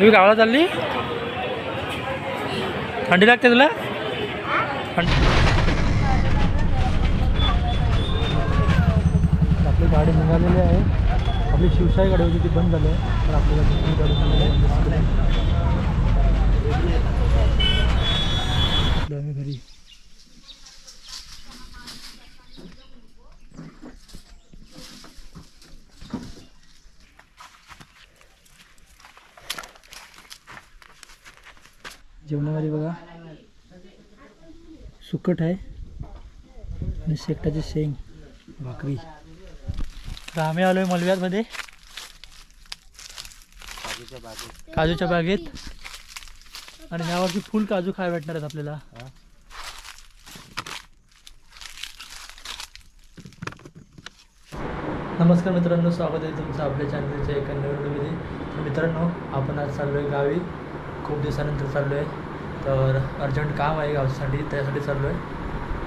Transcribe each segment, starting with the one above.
तुम्ही गावाला चालली? थंडी लागते तुला? आपली गाडी निघालेली आहे. आपली शिवशाही गाडी होती ती बंद झाली आहे. तर आपल्याला दुसरी गाडी निघाली आहे. आपलं आम्ही घरी जेवणामध्ये बघा. सुकट आहे. आणि शेकटाची शेंग भाकरी. तर आम्ही आलो आहे मलव्यातमध्ये. काजूच्या बागेत. आणि यावरती फुल काजू खाय भेटणार आहेत आपल्याला. नमस्कार मित्रांनो स्वागत आहे तुमचं आपल्या चॅनलच्या एका नवीन व्हिडिओमध्ये. मित्रांनो आपण आज चाललो आहे गावी. खूप दिवसानंतर चाललो आहे तर अर्जंट काम आहे गावच्यासाठी त्यासाठी चाललो आहे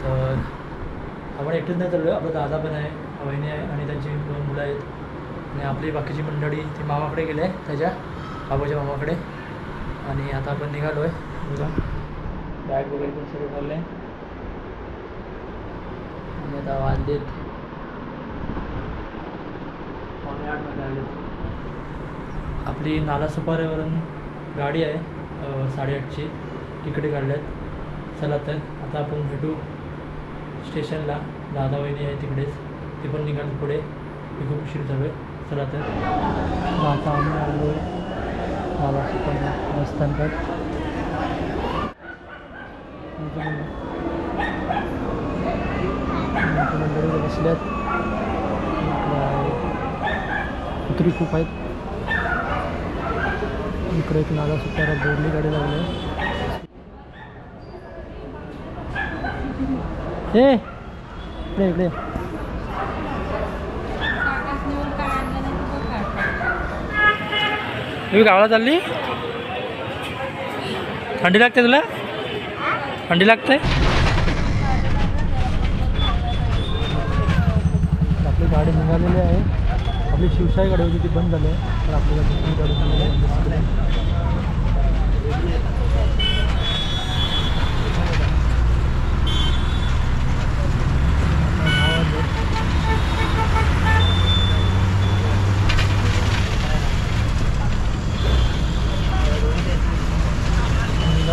तर आपण एकटेच नाही चाललो आहे आपला दादा पण आहे वहिनी आहे आणि त्यांची दोन मुलं आहेत. आणि आपली बाकीची मंडळी ती मामाकडे गेले आहे त्याच्या बाबाच्या मामाकडे. आणि आता आपण निघालो आहे मुलं बॅग वगैरे पण सर्व भरले. आणि आता वाजलेत. पावणे आठ वाजले आलेत. आपली नाला सुपाऱ्यावरून गाडी आहे साडेआठची. तिकडे काढल्यात. चला तर आता आपण भेटू. स्टेशनला. दादा वहिनी आहे तिकडेच. ते पण निघाल पुढे. मी खूप उशीर झालो आहे चला तर. आता आम्ही आलो. आहे नाला बसल्यात कुत्री खूप आहेत. इकडे एक नाला सुटायला बोरली गाडी लागली आहे. ए इकडे इकडे तुम्ही गावाला चालली? थंडी लागते तुला? थंडी लागते? आपली गाडी निघालेली आहे. आपली शिवशाही गाडी होती ती बंद झाली आहे. तर आपल्याला दुसरी गाडी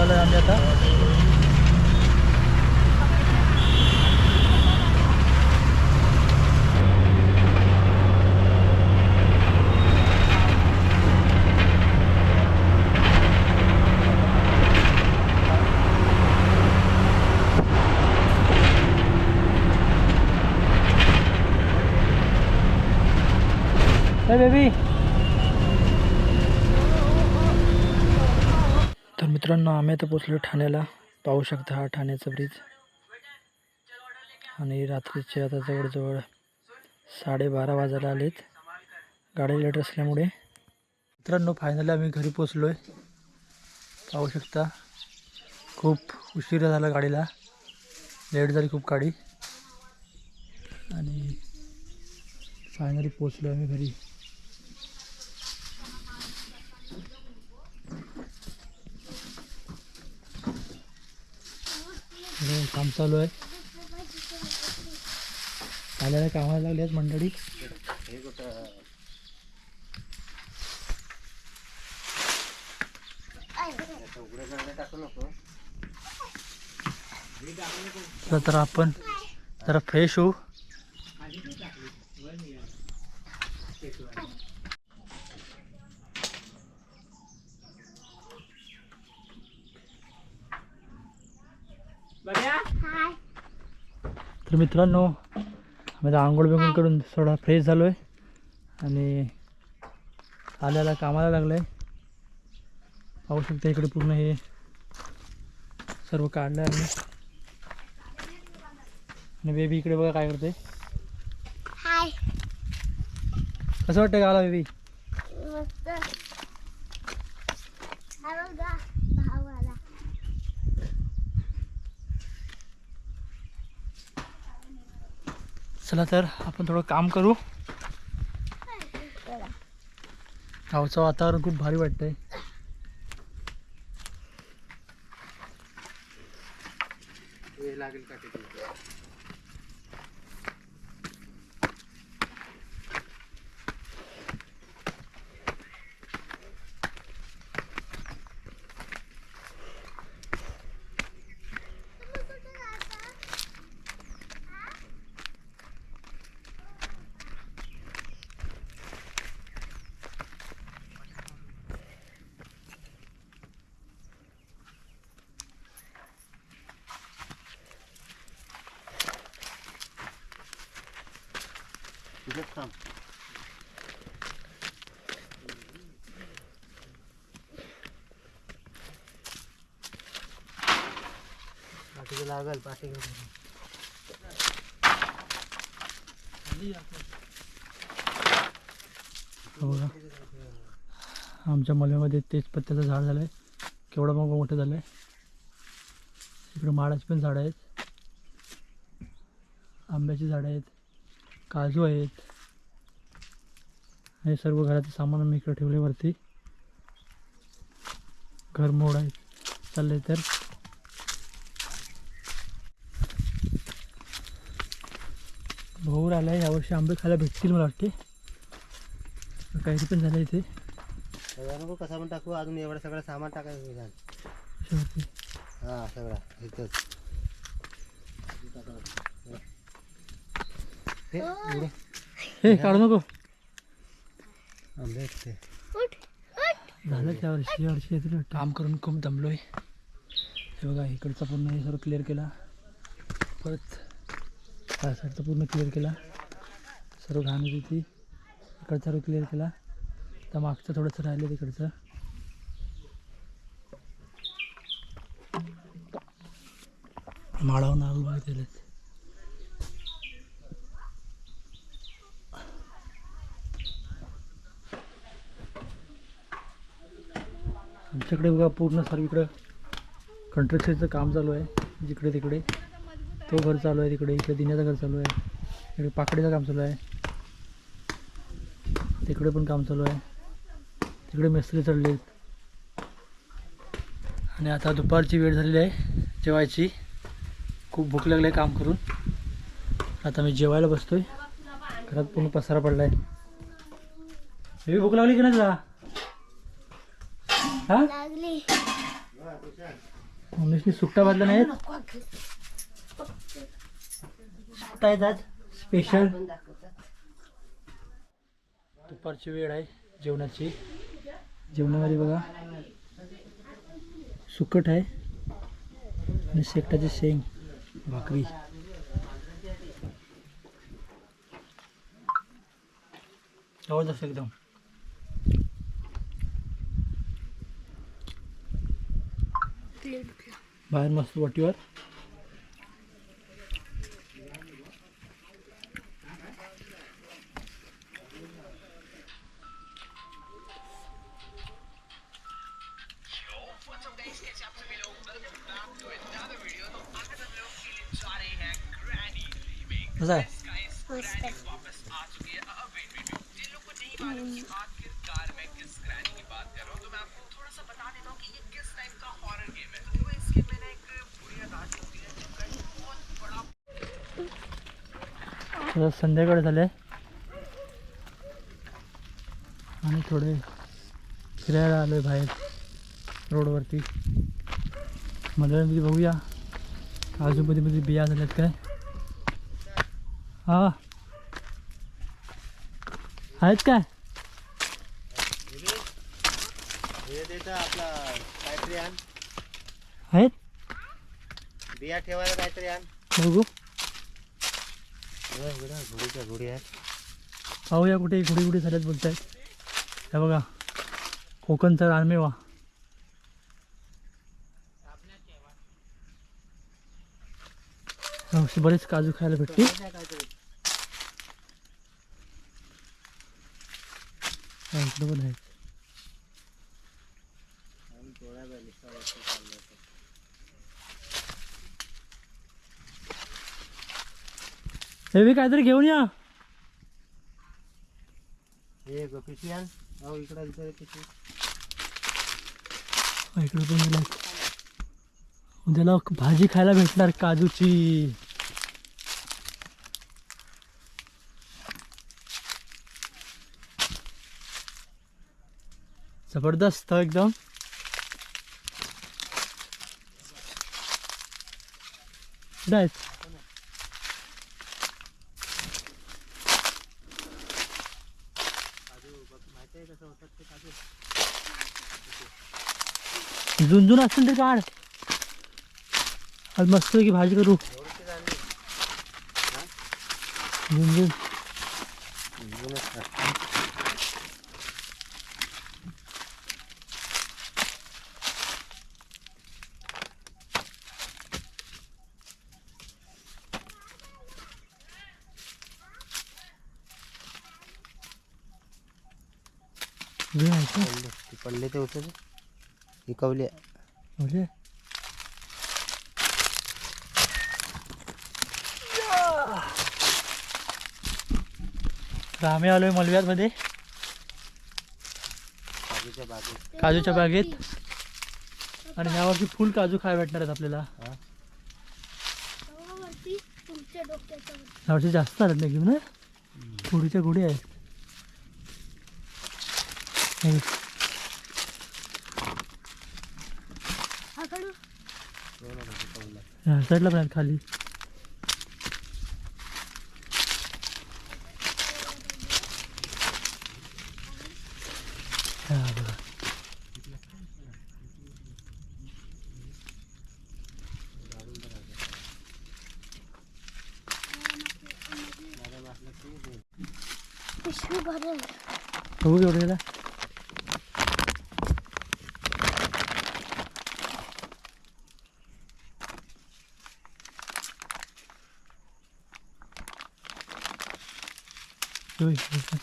निघाली आम्ही आता Hey बेबी तर मित्रांनो आम्ही आता पोचलो ठाण्याला. पाहू शकता हा ठाण्याचा ब्रिज. आणि रात्रीचे आता जवळजवळ साडेबारा वाजायला आलेत. गाडी लेट असल्यामुळे. मित्रांनो फायनली आम्ही घरी पोचलो आहे पाहू शकता खूप उशीर झाला गाडीला. लेट झाली खूप गाडी. आणि फायनली पोचलो आम्ही घरी इकडे काम चालू आहे. आल्याला कामाला लागली आहेत मंडळी तर आपण जरा फ्रेश होऊ. तर मित्रांनो आम्ही आंघोळ बिंघोळ करून थोडा फ्रेश झालो आहे आणि आल्याला कामाला लागलं आहे पाहू शकता इकडे पूर्ण हे सर्व काढलं आहे आम्ही. आणि बेबी इकडे बघा काय करते हाय. कसं वाटतं गाला बेबी? चला तर आपण थोडं काम करू. गावचं वातावरण खूप भारी वाटतंय. लागेल का तुझंच काम लागल पाठी हो बघा. आमच्या मलव्यामध्ये तेच पत्त्याचं झाड झालं आहे केवढं मग मोठं झालं आहे इकडे माडाची पण झाडं आहेत. आंब्याची झाडं आहेत. काजू आहेत. हे सर्व घराचं सामान मी इकडे ठेवले वरती. घर मोड आहे. चाललंय तर. भाऊर आला आहे यावर्षी आंबे खायला भेटतील मला वाटते. काही पण झालं इथे. नको कसा पण टाकू. अजून एवढं सगळं सामान टाकायचं हा सगळा. इथंच. हे. काढू नको. आंबे आहेत ते. उठ उठ. झालं त्या वर्षी या वर्षी काम करून खूप दमलोय. हे बघा इकडचा पूर्ण हे सर्व क्लिअर केला. परत त्या साईडचा पूर्ण क्लिअर केला. सर्व घाण होती ती. इकडचा सर्व क्लिअर केला. तर मागचं थोडंसं राहिलं तिकडचं माळावर नाव माहिती आमच्याकडे बघा पूर्ण सर्वीकडं इकडं काम चालू आहे. जिकडे तिकडे तो घर चालू आहे तिकडे इकडे दिण्याचं घर चालू आहे. इकडे पाकडीचं काम चालू आहे. तिकडे पण काम चालू आहे. तिकडे मिस्त्री चढले आणि आता दुपारची वेळ झालेली आहे जेवायची. खूप भूक लागली आहे काम करून. आता मी जेवायला बसतोय. घरात पूर्ण पसारा पडला आहे हे भूक लागली की नाही तुला? हा? सुट्टा भाजला नाहीत? सुट्टा आहेत आज. स्पेशल दुपारची वेळ आहे जेवणाची. जेवणामध्ये बघा. सुकट आहे. आणि शेकटाची शेंग भाकरी. जबरदस्त एकदम. बाहेर मस्त वाटीवर. कसं आहे. आता संध्याकाळ झाले आणि थोडे फिरायला आलो आहे बाहेर रोडवरती. मध्ये बघूया. काजूमध्ये मध्ये बिया झाल्यात काय? हा. आहेत काय? हे आहेत? बिया ठेवायला काहीतरी आण. बघू बघा, बघा, घोडीच्या घोडी आहेत पाहूया कुठे गुढी गुढी झाल्यात बोलतायत. हे बघा कोकणचा रानमेवा. यावर्षी बरेच काजू खायला भेटतील. हा, पण हे बी काहीतरी घेऊन या. हे ग पिशवी आण इकडं इकडं पिशवी इकडे पण गेला उद्याला भाजी खायला भेटणार काजूची. जबरदस्त एकदम. कुठं आहेत झुंझुन असेल तर काढ आज मस्त की भाजी करू झुंझुन झुंझुन आहे का? पडले ते पडले ते होते ही कवली म्हणजे तर आम्ही आलोय मलव्यामध्ये काजूच्या बागेत. काजूच्या बागेत. आणि यावर्षी फुल काजू खायला भेटणार आहेत आपल्याला. हा? वरती तुमच्या डोक्याच्या वरती. यावर्षी जास्त आलं नाही घेऊन गुढीच्या गुढी आहेत. हे बघ. हा काढू ह्या साईडला पण आहेत खाली हा बघा पिशवी भरेल बघू केवढं त्याला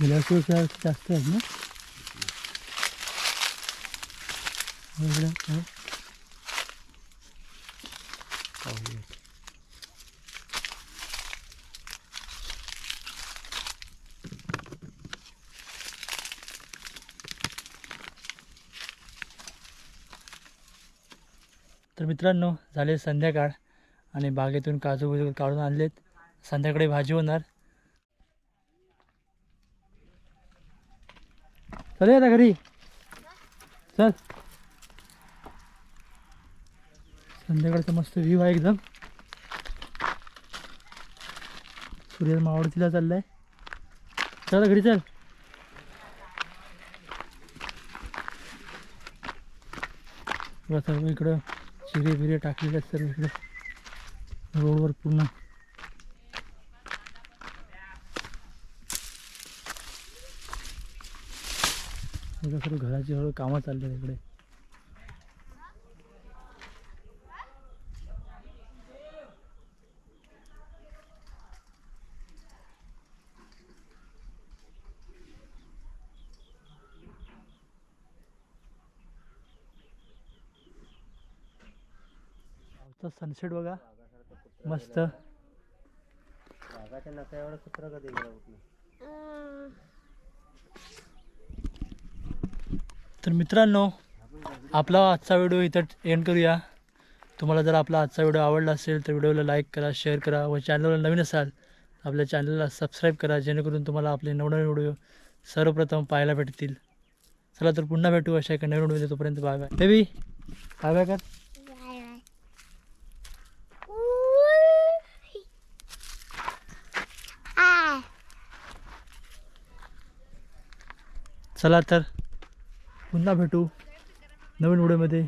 गेल्या वर्षी पेक्षा जास्त आहेत ना वेगळं काय? तर मित्रांनो झाले संध्याकाळ आणि बागेतून काजू बिजू काढून आणलेत. संध्याकाळी भाजी होणार. चल आता घरी. चल. संध्याकाळचा मस्त व्ह्यू आहे एकदम. सूर्य मावळतीला चाललाय. चला घरी चल. सर्व इकडं चिरे बिरे टाकलेले आहेत सर्व इकडं. रोडवर पूर्ण. सर्व घराची हळू कामं चालली इकडे. गावचा सनसेट बघा. मस्त. नका एवढं कुत्र कधी तर मित्रांनो आपला आजचा व्हिडिओ इथं एंड करूया. तुम्हाला जर आपला आजचा व्हिडिओ आवडला असेल तर व्हिडिओला लाईक करा शेअर करा व चॅनलवर नवीन असाल आपल्या चॅनलला सबस्क्राईब करा जेणेकरून तुम्हाला आपले नवनवीन व्हिडिओ सर्वप्रथम पाहायला भेटतील. चला तर पुन्हा भेटू अशा एका नवीन व्हिडिओ तोपर्यंत bye bye baby bye bye कर बाय बाय. उई. आ. चला तर पुन्हा भेटू नवीन व्हिडिओमध्ये.